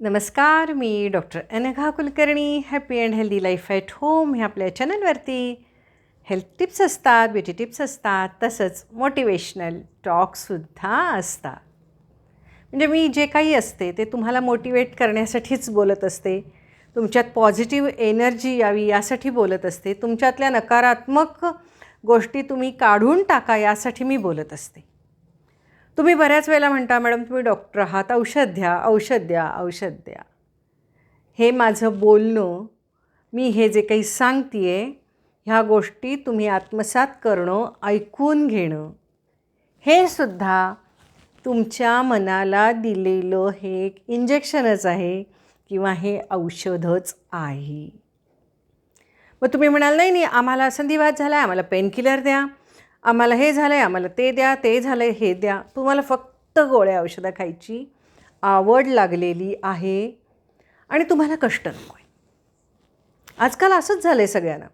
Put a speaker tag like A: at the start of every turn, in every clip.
A: नमस्कार मी doctor Anagha Kulkarni happy and healthy life at home ह्या आपल्या चॅनलवरती हेल्थ टिप्स असतात ब्युटी टिप्स असतात तसंच मोटिवेशनल टॉकसुद्धा असतात. म्हणजे मी जे काही असते ते तुम्हाला मोटिवेट करण्यासाठीच बोलत असते. तुमच्यात पॉझिटिव्ह एनर्जी यावी यासाठी बोलत असते. तुमच्यातल्या नकारात्मक गोष्टी तुम्ही काढून टाका यासाठी मी बोलत असते. तुम्ही बऱ्याच वेळेला म्हणता मॅडम तुम्ही डॉक्टर आहात. औषध द्या औषध द्या औषध द्या. हे माझं बोलणं मी हे जे काही सांगते आहे ह्या गोष्टी तुम्ही आत्मसात करणं ऐकून घेणं हे सुद्धा तुमच्या मनाला दिलेलं हे एक इंजेक्शनच आहे किंवा हे औषधच आहे. मग तुम्ही म्हणाल नाही नाही आम्हाला संधिवात झाला आहे आम्हाला पेनकिलर द्या. आम्हाला हे झालं आहे आम्हाला ते द्या ते झालं आहे हे द्या. तुम्हाला फक्त गोळ्या औषधं खायची आवड लागलेली आहे आणि तुम्हाला कष्ट नको आहे आजकाल असंच झालं आहे सगळ्यांना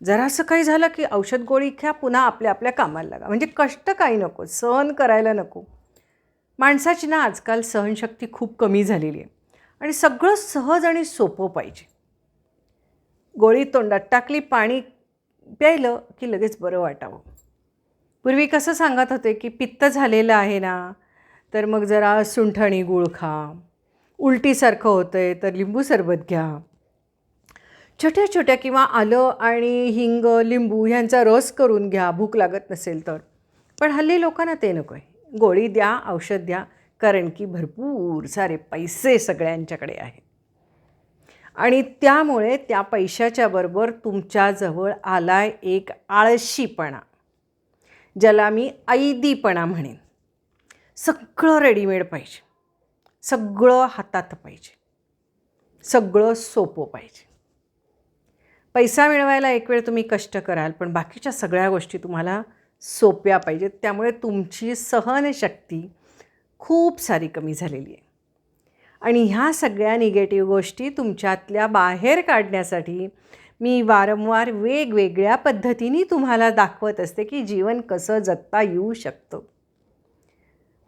A: जरासं काही झालं की औषध गोळी घ्या पुन्हा आपल्या आपल्या कामाला लागा. म्हणजे कष्ट काही नको सहन करायला नको. माणसाची ना आजकाल सहनशक्ती खूप कमी झालेली आहे. आणि सगळं सहज आणि सोपं पाहिजे. गोळी तोंडात टाकली पाणी प्यायलं की लगेच बरं वाटावं. पूर्वी कसं सांगत होते की पित्त झालेलं आहे ना तर मग जरा सुंठणी गुळ खा. उलटीसारखं होतं आहे तर लिंबू सरबत घ्या. छोट्या छोट्या किंवा आलं आणि हिंग लिंबू ह्यांचा रस करून घ्या भूक लागत नसेल तर. पण हल्ली लोकांना ते नको आहे गोळी द्या औषध द्या कारण की भरपूर सारे पैसे सगळ्यांच्याकडे आहेत. आणि त्यामुळे त्या पैशाच्या बरोबर तुमच्याजवळ आलाय एक आळशीपणा. ज्याला मी ऐदीपणा म्हणेन. सगळं रेडीमेड पाहिजे. सगळं हातात पाहिजे. सगळं सोपं पाहिजे. पैसा मिळवायला एक वेळ तुम्ही कष्ट कराल पण बाकीच्या सगळ्या गोष्टी तुम्हाला सोप्या पाहिजेत. त्यामुळे तुमची सहनशक्ती खूप सारी कमी झालेली आहे. आणि ह्या सगळ्या निगेटिव्ह गोष्टी तुमच्यातल्या बाहेर काढण्यासाठी मी वारंवार वेगवेगळ्या पद्धतीने तुम्हाला दाखवत असते की जीवन कसं जगता येऊ शकतं.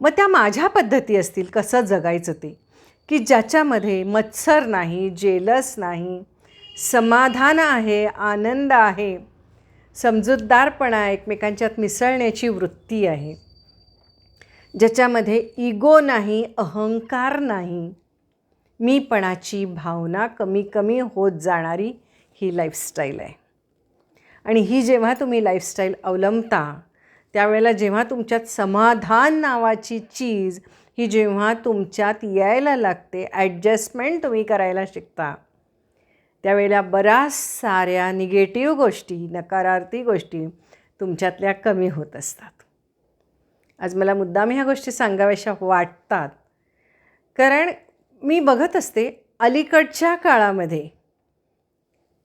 A: मग त्या माझ्या पद्धती असतील कसं जगायचं ते? की ज्याच्यामध्ये मत्सर नाही जेलस नाही समाधान आहे आनंद आहे समजूतदारपणा एकमेकांच्यात मिसळण्याची वृत्ती आहे. ज्याच्यामध्ये इगो नाही अहंकार नाही मीपणाची भावना कमी कमी होत जाणारी ही लाईफस्टाईल आहे. आणि ही जेव्हा तुम्ही लाईफस्टाईल अवलंबता त्यावेळेला जेव्हा तुमच्यात समाधान नावाची चीज ही जेव्हा तुमच्यात यायला लागते ॲडजस्टमेंट तुम्ही करायला शिकता. त्यावेळेला बऱ्याच साऱ्या निगेटिव्ह गोष्टी नकारार्थी गोष्टी तुमच्यातल्या कमी होत असतात. आज मला मुद्दाम ह्या गोष्टी सांगाव्याशा वाटतात. कारण मी बघत असते अलीकडच्या काळामध्ये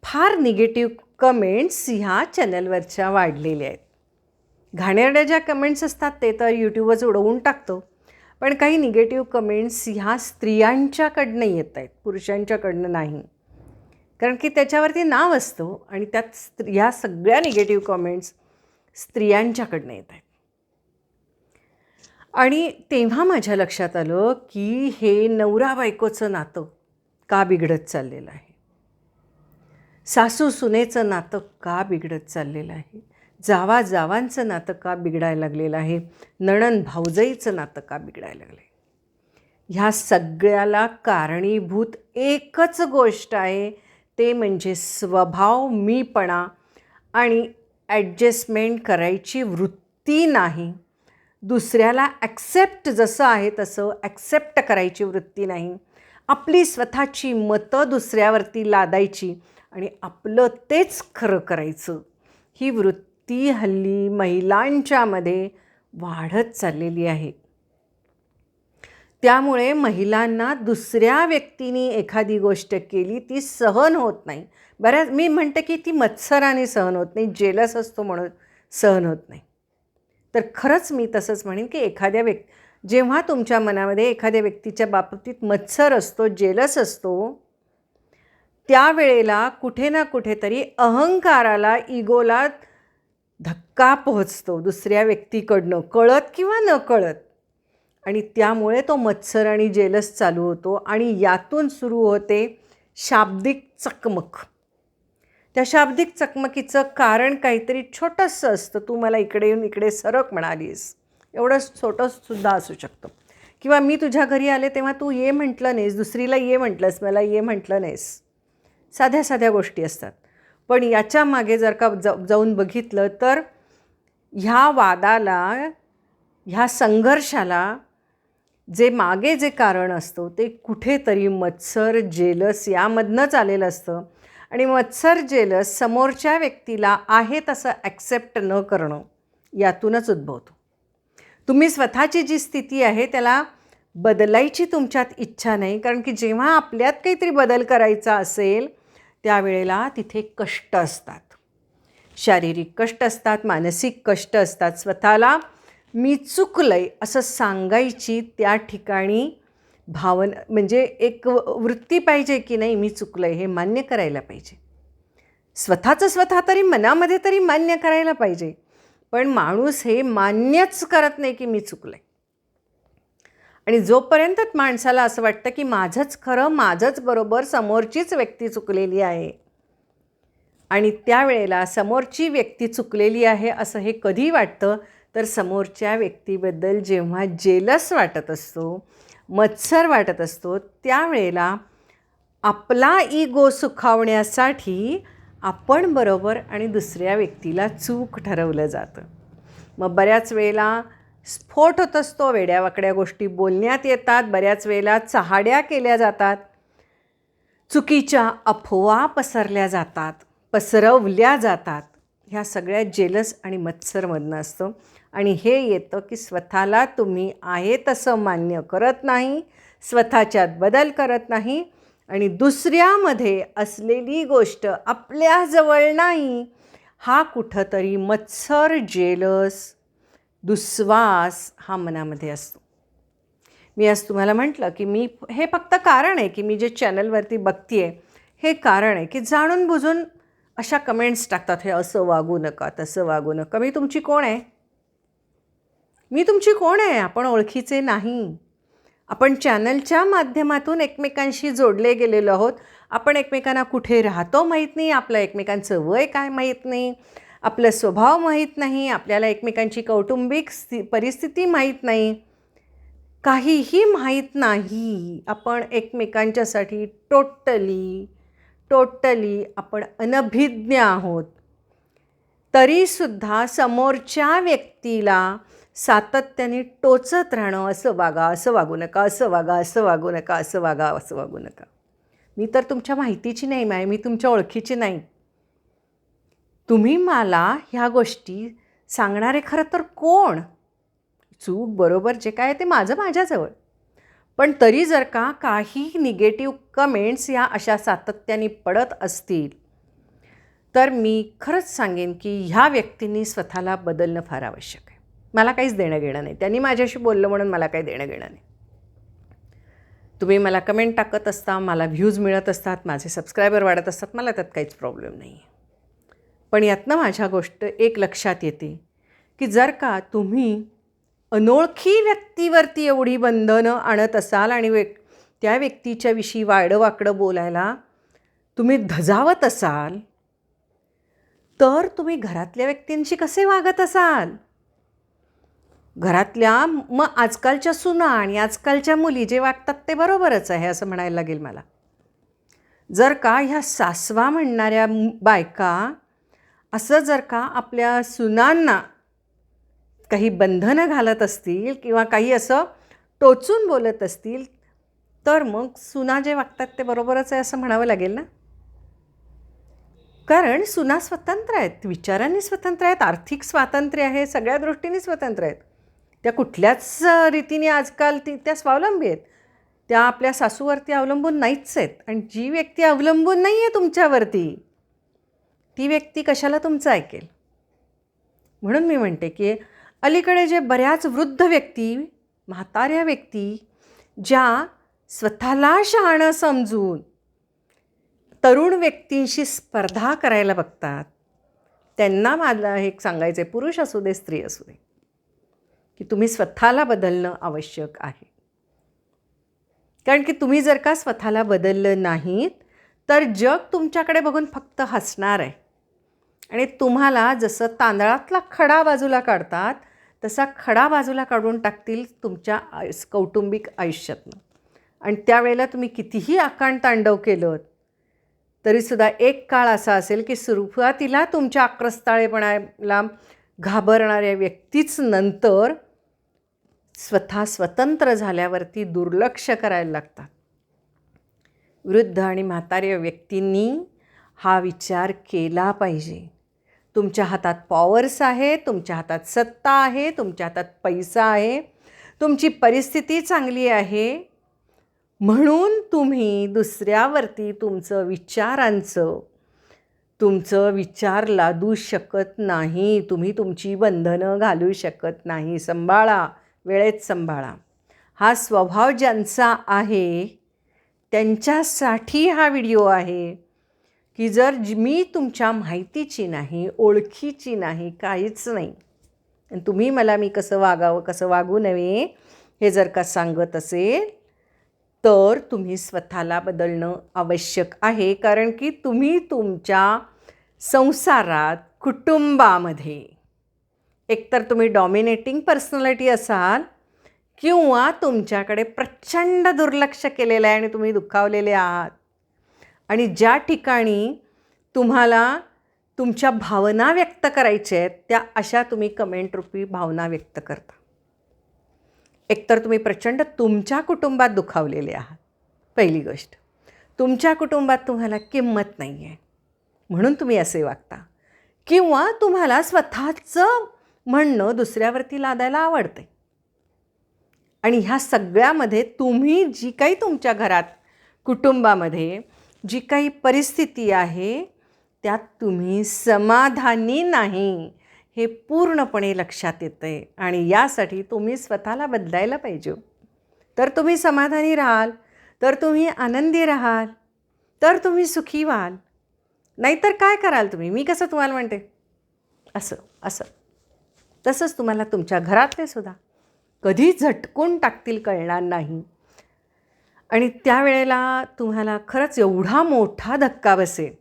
A: फार निगेटिव्ह कमेंट्स ह्या चॅनलवरच्या वाढलेल्या आहेत. घाणेरड्या ज्या कमेंट्स असतात ते तर यूट्यूबच उडवून टाकतो. पण काही निगेटिव्ह कमेंट्स ह्या स्त्रियांच्याकडनं येत आहेत पुरुषांच्याकडनं नाही. कारण की त्याच्यावरती नाव असतं आणि त्यात स्त्री ह्या सगळ्या निगेटिव्ह कमेंट्स स्त्रियांच्याकडनं येत आहेत. आणि तेव्हा माझ्या लक्षात आलं की हे नवरा बायकोचं नातं का बिघडत चाललेलं आहे? सासू सुनेचं नातं का बिघडत चाललेलं आहे? जावा जावांचं नातं का बिघडायला लागलेलं आहे? नणन भाऊजाईचं नातं का बिघडायला लागलं आहे ह्या सगळ्याला कारणीभूत एकच गोष्ट आहे ते म्हणजे स्वभाव मीपणा आणि ॲडजस्टमेंट करायची वृत्ती नाही. दुसऱ्याला ॲक्सेप्ट जसं आहे तसं ॲक्सेप्ट करायची वृत्ती नाही. आपली स्वतःची मतं दुसऱ्यावरती लादायची आणि आपलं तेच खरं करायचं. ही वृत्ती हल्ली महिलांच्यामध्ये वाढत चाललेली आहे. त्यामुळे महिलांना दुसऱ्या व्यक्तीने एखादी गोष्ट केली ती सहन होत नाही. बऱ्याच मी म्हणते की ती मत्सराने सहन होत नाही जेलस असतो म्हणून सहन होत नाही. तर खरंच मी तसंच म्हणेन की एखाद्या व्यक् जेव्हा तुमच्या मनामध्ये एखाद्या व्यक्तीच्या बाबतीत मत्सर असतो जेलस असतो त्यावेळेला कुठे ना कुठेतरी अहंकाराला इगोला धक्का पोहोचतो दुसऱ्या व्यक्तीकडनं कळत किंवा न कळत. आणि त्यामुळे तो मत्सर आणि जेलस चालू होतो आणि यातून सुरू होते शाब्दिक चकमक. त्या शाब्दिक चकमकीचं कारण काहीतरी छोटंसं असतं. तू मला इकडे येऊन इकडे सरक म्हणालीस. एवढं छोटंसुद्धा असू शकतं. किंवा मी तुझ्या घरी आले तेव्हा तू ये म्हटलं नाहीस दुसरीला ये म्हटलंस मला ये म्हटलं नाहीस. साध्या साध्या गोष्टी असतात. पण याच्या मागे जर का ज जाऊन बघितलं तर ह्या वादाला ह्या संघर्षाला जे मागे जे कारण असतं ते कुठेतरी मत्सर जेलस यामधनंच आलेलं असतं. आणि मत्सर जेलस समोरच्या व्यक्तीला आहे तसं ॲक्सेप्ट न करणं यातूनच उद्भवतो. तुम्ही स्वतःची जी स्थिती आहे त्याला बदलायची तुमच्यात इच्छा नाही कारण की जेव्हा आपल्यात काहीतरी बदल करायचा असेल त्यावेळेला तिथे कष्ट असतात. शारीरिक कष्ट असतात मानसिक कष्ट असतात. स्वतःला मी चुकलंय असं सांगायची त्या ठिकाणी भावना म्हणजे एक वृत्ती पाहिजे की नाही मी चुकलं आहे हे मान्य करायला पाहिजे. स्वतःचं स्वतः तरी मनामध्ये तरी मान्य करायला पाहिजे. पण माणूस हे मान्यच करत नाही की मी चुकलं आहे आणि जोपर्यंत माणसाला असं वाटतं की माझंच खरं माझंच बरोबर समोरचीच व्यक्ती चुकलेली आहे. आणि त्यावेळेला समोरची व्यक्ती चुकलेली आहे असं हे कधी वाटतं? तर समोरच्या व्यक्तीबद्दल जेव्हा जेलस वाटत असतो मत्सर वाटत असतो त्यावेळेला आपला इगो सुखावण्यासाठी आपण बरोबर आणि दुसऱ्या व्यक्तीला चूक ठरवलं जातं. मग बऱ्याच वेळेला स्फोट होत असतो वेड्यावाकड्या गोष्टी बोलण्यात येतात बऱ्याच वेळेला चहाड्या केल्या जातात चुकीच्या अफवा पसरल्या जातात पसरवल्या जातात. ह्या सगळ्या जेलस आणि मत्सरमधनं असतं. आणि हे येतं की स्वतःला तुम्ही आहे तसं मान्य करत नाही स्वतःच्यात बदल करत नाही आणि दुसऱ्यामध्ये असलेली गोष्ट आपल्याजवळ नाही. हा कुठंतरी मत्सर जेलस. दुस्वास हा मनामध्ये असतो. मी आज तुम्हाला म्हटलं की मी हे फक्त कारण आहे की मी जे चॅनलवरती बघते आहे हे कारण आहे की जाणून बुजून अशा कमेंट्स टाकतात हे असं वागू नका तसं वागू नका. मी तुमची कोण आहे? मी तुमची कोण आहे? आपण ओळखीचे नाही. आपण चॅनलच्या माध्यमातून एकमेकांशी जोडले गेलेलो आहोत. आपण एकमेकांना कुठे राहतो माहीत नाही. आपलं एकमेकांचं वय काय माहीत नाही. आपलं स्वभाव माहीत नाही आपल्याला एकमेकांची कौटुंबिक स्थि परिस्थिती माहीत नाही. काहीही माहीत नाही. आपण एकमेकांच्यासाठी टोटली टोटली आपण अनभिज्ञ आहोत. तरीसुद्धा समोरच्या व्यक्तीला सातत्याने टोचत राहणं असं वागा असं वागू नका असं वागा असं वागू नका असं वागा असं वागू नका. मी तर तुमच्या माहितीची नाही माय मी तुमच्या ओळखीची नाही. तुम्ही मला ह्या गोष्टी सांगणारे खरं तर कोण? चूक बरोबर जे काय ते माझं माझ्याजवळ. पण तरी जर का काही निगेटिव्ह कमेंट्स या अशा सातत्याने पडत असतील तर मी खरंच सांगेन की ह्या व्यक्तींनी स्वतःला बदलणं फार आवश्यक आहे. मला काहीच देणं घेणं नाही. त्यांनी माझ्याशी बोललं म्हणून मला काही देणं घेणं नाही. तुम्ही मला कमेंट टाकत असता मला व्ह्यूज मिळत असतात माझे सबस्क्रायबर वाढत असतात मला त्यात काहीच प्रॉब्लेम नाही आहे पण यातनं माझ्या गोष्ट एक लक्षात येते की जर का तुम्ही अनोळखी व्यक्तीवरती एवढी बंधनं आणत असाल आणि व्यक् त्या व्यक्तीच्याविषयी वाडं वाकडं बोलायला तुम्ही धजावत असाल तर तुम्ही घरातल्या व्यक्तींशी कसे वागत असाल? घरातल्या मग आजकालच्या सुना आणि आजकालच्या मुली जे वागतात ते बरोबरच आहे असं म्हणायला लागेल मला. जर का ह्या सासवा म्हणणाऱ्या बायका असं जर का आपल्या सुनांना काही बंधनं घालत असतील किंवा काही असं टोचून बोलत असतील तर मग सुना जे वागतात ते बरोबरच आहे असं म्हणावं लागेल ना? कारण सुना स्वतंत्र आहेत विचारांनी स्वतंत्र आहेत आर्थिक स्वातंत्र्य आहे सगळ्या दृष्टीने स्वतंत्र आहेत. त्या कुठल्याच रीतीने आजकाल ती त्या स्वावलंबी आहेत. त्या आपल्या सासूवरती अवलंबून नाहीच आहेत आणि जी व्यक्ती अवलंबून नाही आहे तुमच्यावरती ती व्यक्ती कशाला तुमचं ऐकेल? म्हणून मी म्हणते की अलीकडे जे बऱ्याच वृद्ध व्यक्ती म्हाताऱ्या व्यक्ती ज्या स्वतःला शहाणं समजून तरुण व्यक्तींशी स्पर्धा करायला बघतात त्यांना मला हे सांगायचं आहे पुरुष असू दे स्त्री असू दे की तुम्ही स्वतःला बदलणं आवश्यक आहे. कारण की तुम्ही जर का स्वतःला बदललं नाहीत तर जग तुमच्याकडे बघून फक्त हसणार आहे. आणि तुम्हाला जसं तांदळातला खडा बाजूला काढतात तसा खडा बाजूला काढून टाकतील तुमच्या आयुस कौटुंबिक आयुष्यातनं. आणि त्यावेळेला तुम्ही कितीही आकांड तांडव केलं तरीसुद्धा एक काळ असा असेल की सुरुवातीला तुमच्या आक्रस्ताळेपणाला घाबरणाऱ्या व्यक्तीच नंतर स्वतः स्वतंत्र झाल्यावरती दुर्लक्ष करायला लागतात. वृद्ध आणि म्हाताऱ्या व्यक्तींनी हा विचार केला पाहिजे. तुमच्या हातात पॉवर्स आहे तुमच्या हातात सत्ता आहे तुमच्या हातात पैसा आहे तुमची परिस्थिती चांगली आहे. म्हणून तुम्ही दुसऱ्यावरती तुमचं विचारांचं तुमचं विचार लादू शकत नाही. तुम्ही तुमची बंधनं घालू शकत नाही. सांभाळा वेळेत सांभाळा. हा स्वभाव ज्यांचा आहे त्यांच्यासाठी हा व्हिडिओ आहे की जर मी तुमच्या माहितीची नाही ओळखीची नाही काहीच नाही. आणि तुम्ही मला मी कसं वागावं कसं वागू नये हे जर का सांगत असेल तर तुम्ही स्वतःला बदलणं आवश्यक आहे. कारण की तुम्ही तुमच्या संसारात कुटुंबामध्ये एकतर तुम्ही डॉमिनेटिंग पर्सनॅलिटी असाल किंवा तुमच्याकडे प्रचंड दुर्लक्ष केलेलं आहे आणि तुम्ही दुखावलेले आहात. आणि ज्या ठिकाणी तुम्हाला तुमच्या भावना व्यक्त करायच्या आहेत त्या अशा तुम्ही कमेंट रूपी भावना व्यक्त करता. एकतर तुम्ही प्रचंड तुमच्या कुटुंबात दुखावलेले आहात. पहिली गोष्ट तुमच्या कुटुंबात तुम्हाला किंमत नाही आहे. म्हणून तुम्ही असे वागता. किंवा तुम्हाला स्वतःचं म्हणणं दुसऱ्यावरती लादायला आवडते आणि ह्या सगळ्यामध्ये तुम्ही जी काही तुमच्या घरात कुटुंबामध्ये जी काही परिस्थिती आहे त्यात तुम्ही समाधानी नाही हे पूर्णपणे लक्षात येतं आहे आणि यासाठी तुम्ही स्वतःला बदलायला पाहिजे हो. तर तुम्ही समाधानी राहाल तर तुम्ही आनंदी राहाल तर तुम्ही सुखी व्हाल. नाहीतर काय कराल तुम्ही? मी कसं तुम्हाला म्हणते? असं असं. तसंच तुम्हाला तुमच्या घरातले सुद्धा. कधी झटकून टाकतील कळणार नाही. आणि त्यावेळेला तुम्हाला खरंच एवढा मोठा धक्का बसेल.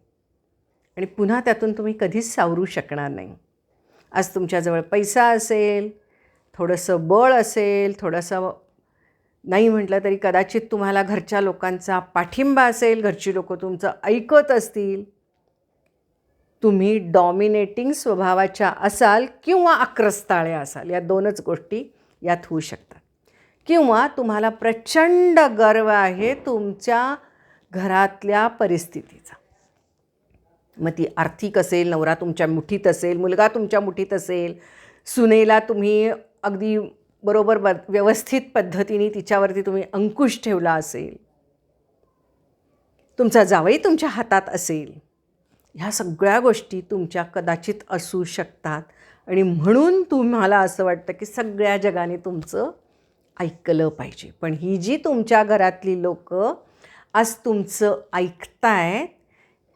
A: आणि पुन्हा त्यातून तुम्ही कधीच सावरू शकणार नाही. आज तुमच्याजवळ पैसा असेल थोडंसं बळ असेल थोडंसं नाही म्हटलं तरी कदाचित तुम्हाला घरच्या लोकांचा पाठिंबा असेल घरची लोकं तुमचं ऐकत असतील. तुम्ही डॉमिनेटिंग स्वभावाच्या असाल किंवा आक्रस्ताळ्या असाल या दोनच गोष्टी यात होऊ शकतात. किंवा तुम्हाला प्रचंड गर्व आहे तुमच्या घरातल्या परिस्थितीचा. मग ती आर्थिक असेल नवरा तुमच्या मुठीत असेल मुलगा तुमच्या मुठीत असेल सुनेला तुम्ही अगदी बरोबर ब व्यवस्थित पद्धतीने तिच्यावरती तुम्ही अंकुश ठेवला असेल. तुमचा जावई तुमच्या हातात असेल. ह्या सगळ्या गोष्टी तुमच्या कदाचित असू शकतात. आणि म्हणून तुम्हाला असं वाटतं की सगळ्या जगाने तुमचं ऐकलं पाहिजे. पण ही जी तुमच्या घरातली लोक आज तुमचं ऐकतायत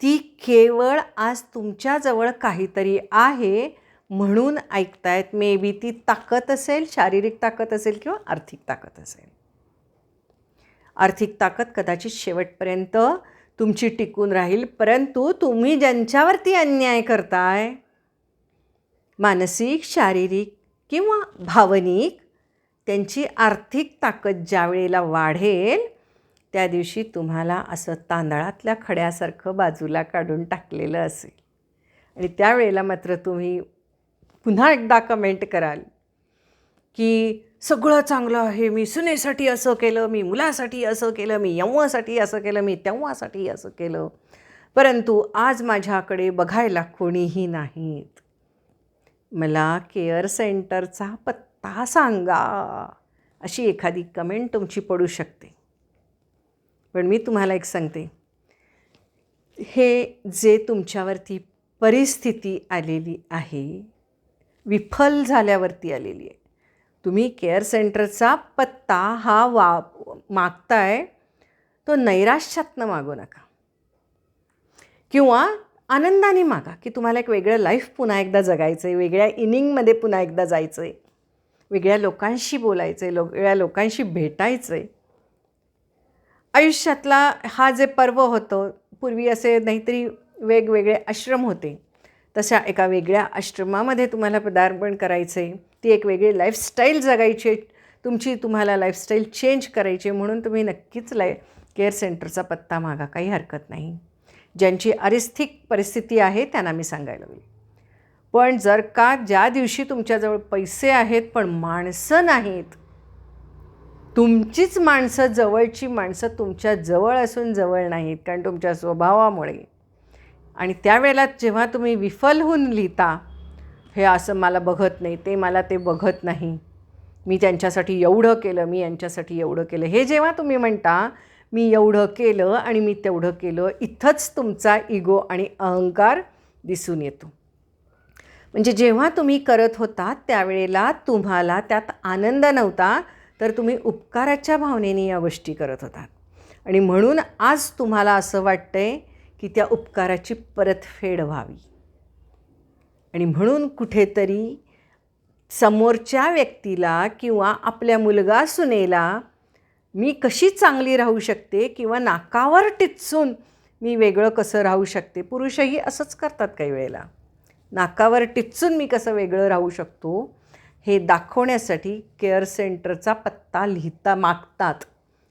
A: ती केवळ आज तुमच्याजवळ काहीतरी आहे म्हणून ऐकतायत. मे बी ती ताकद असेल शारीरिक ताकद असेल किंवा आर्थिक ताकद असेल. आर्थिक ताकद कदाचित शेवटपर्यंत तुमची टिकून राहील परंतु तुम्ही ज्यांच्यावरती अन्याय करताय मानसिक शारीरिक किंवा भावनिक त्यांची आर्थिक ताकद ज्या वेळेला वाढेल त्या दिवशी तुम्हाला असं तांदळातल्या खड्यासारखं बाजूला काढून टाकलेलं असेल. आणि त्यावेळेला मात्र तुम्ही पुन्हा एकदा कमेंट कराल की सगळं चांगलं आहे मी सुनेसाठी असं केलं मी मुलासाठी असं केलं मी यव्वासाठी असं केलं मी तेव्हासाठी असं केलं. परंतु आज माझ्याकडे बघायला कोणीही नाहीत. मला केअर सेंटरचा पत्ता सांगा अशी एखादी कमेंट तुमची पडू शकते. पण मी तुम्हाला एक सांगते. हे जे तुमच्यावरती परिस्थिती आलेली आहे विफल झाल्यावरती आलेली आहे. तुम्ही केअर सेंटरचा पत्ता हा वा मागताय तो नैराश्यातनं मागू नका. किंवा आनंदाने मागा की तुम्हाला एक वेगळं लाईफ पुन्हा एकदा जगायचं आहे वेगळ्या इनिंगमध्ये पुन्हा एकदा जायचं आहे वेगळ्या लोकांशी बोलायचं आहे लो वेगळ्या लोकांशी भेटायचं आहे आयुष्यातला हा जे पर्व होतं पूर्वी असे नाहीतरी वेगवेगळे आश्रम होते. तशा एका वेगळ्या आश्रमामध्ये तुम्हाला पदार्पण करायचं आहे ती एक वेगळी लाईफस्टाईल जगायची आहे. तुमची तुम्हाला लाईफस्टाईल चेंज करायची आहे. म्हणून तुम्ही नक्कीच लाय केअर सेंटरचा पत्ता मागा. काही हरकत नाही. ज्यांची अरिस्थिक परिस्थिती आहे त्यांना मी सांगायला होईल. पण जर का ज्या दिवशी तुमच्याजवळ पैसे आहेत पण माणसं नाहीत तुमचीच माणसं जवळची माणसं तुमच्या जवळ असून जवळ नाहीत कारण तुमच्या स्वभावामुळे. आणि त्यावेळेला जेव्हा तुम्ही विफल होऊन लिहिता हे असं मला बघत नाही ते मला ते बघत नाही. मी त्यांच्यासाठी एवढं केलं मी यांच्यासाठी एवढं केलं. हे जेव्हा तुम्ही म्हणता मी एवढं केलं आणि मी तेवढं केलं इथंच तुमचा इगो आणि अहंकार दिसून येतो. म्हणजे जेव्हा तुम्ही करत होता त्यावेळेला तुम्हाला त्यात आनंद नव्हता तर तुम्ही उपकाराच्या भावनेने या गोष्टी करत होतात. आणि म्हणून आज तुम्हाला असं वाटतंय की त्या उपकाराची परतफेड व्हावी. आणि म्हणून कुठेतरी समोरच्या व्यक्तीला किंवा आपल्या मुलगा सुनेला मी कशी चांगली राहू शकते किंवा नाकावर टिचून मी वेगळं कसं राहू शकते? पुरुषही असंच करतात काही वेळेला. नाकावर टिचून मी कसं वेगळं राहू शकतो? हे दाखवण्यासाठी केअर सेंटरचा पत्ता लिहिता मागतात.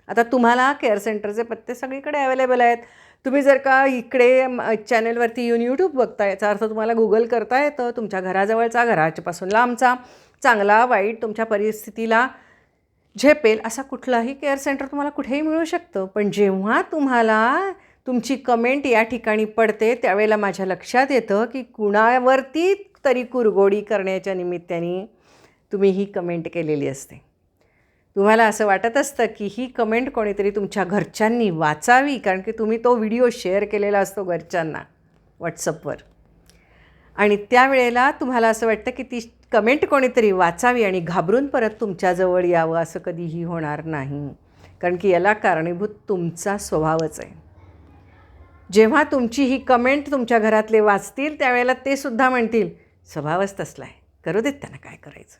A: आता तुम्हाला केअर सेंटरचे पत्ते सगळीकडे अवेलेबल आहेत. तुम्ही जर का इकडे चॅनलवरती येऊन यूट्यूब बघता याचा अर्थ तुम्हाला गुगल करता येतं तुमच्या घराजवळचा घराच्यापासून लांबचा चांगला वाईट तुमच्या परिस्थितीला झेपेल असा कुठलाही केअर सेंटर तुम्हाला कुठेही मिळू शकतं. पण जेव्हा तुम्हाला तुमची कमेंट या ठिकाणी पडते त्यावेळेला माझ्या लक्षात येतं की कुणावरती तरी कुरगोडी करण्याच्या निमित्ताने तुम्ही ही कमेंट केलेली असते. तुम्हाला असं वाटत असतं की ही कमेंट कोणीतरी तुमच्या घरच्यांनी वाचावी कारण की तुम्ही तो व्हिडिओ शेअर केलेला असतो घरच्यांना व्हॉट्सअपवर. आणि त्यावेळेला तुम्हाला असं वाटतं की ती कमेंट कोणीतरी वाचावी आणि घाबरून परत तुमच्याजवळ यावं असं कधीही होणार नाही. कारण की याला कारणीभूत तुमचा स्वभावच आहे. जेव्हा तुमची ही कमेंट तुमच्या घरातले वाचतील त्यावेळेला ते सुद्धा म्हणतील स्वभावच तसला आहे. करू देत त्यांना काय करायचं?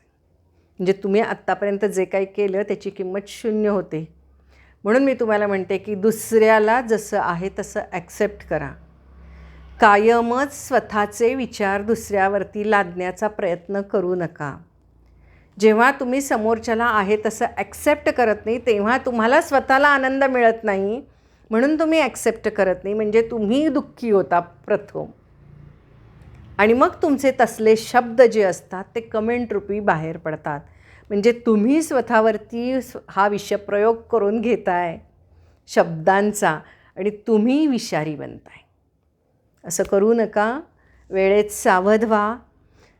A: म्हणजे तुम्ही आत्तापर्यंत जे काही केलं त्याची किंमत शून्य होते. म्हणून मी तुम्हाला म्हणते की दुसऱ्याला जसं आहे तसं ॲक्सेप्ट करा. कायमच स्वतःचे विचार दुसऱ्यावरती लादण्याचा प्रयत्न करू नका. जेव्हा तुम्ही समोरच्याला आहे तसं ॲक्सेप्ट करत नाही तेव्हा तुम्हाला स्वतःला आनंद मिळत नाही. म्हणून तुम्ही ॲक्सेप्ट करत नाही म्हणजे तुम्ही दुःखी होता प्रथम. आणि मग तुमचे तसले शब्द जे असतात ते कमेंट रूपी बाहेर पडतात. म्हणजे तुम्ही स्वतःवरती हा विषप्रयोग करून घेताय शब्दांचा आणि तुम्ही विषारी बनताय. असं करू नका. वेळेत सावध व्हा.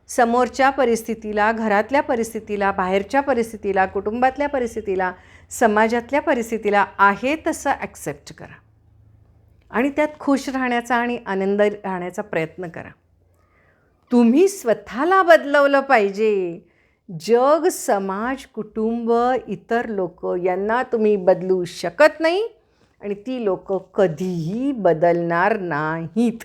A: समोरच्या परिस्थितीला घरातल्या परिस्थितीला बाहेरच्या परिस्थितीला कुटुंबातल्या परिस्थितीला समाजातल्या परिस्थितीला आहे तसं ॲक्सेप्ट करा. आणि त्यात खुश राहण्याचा आणि आनंद राहण्याचा प्रयत्न करा. तुम्ही स्वतःला बदलवलं पाहिजे. जग समाज कुटुंब इतर लोक यांना तुम्ही बदलू शकत नाही आणि ती लोक कधीही बदलणार नाहीत.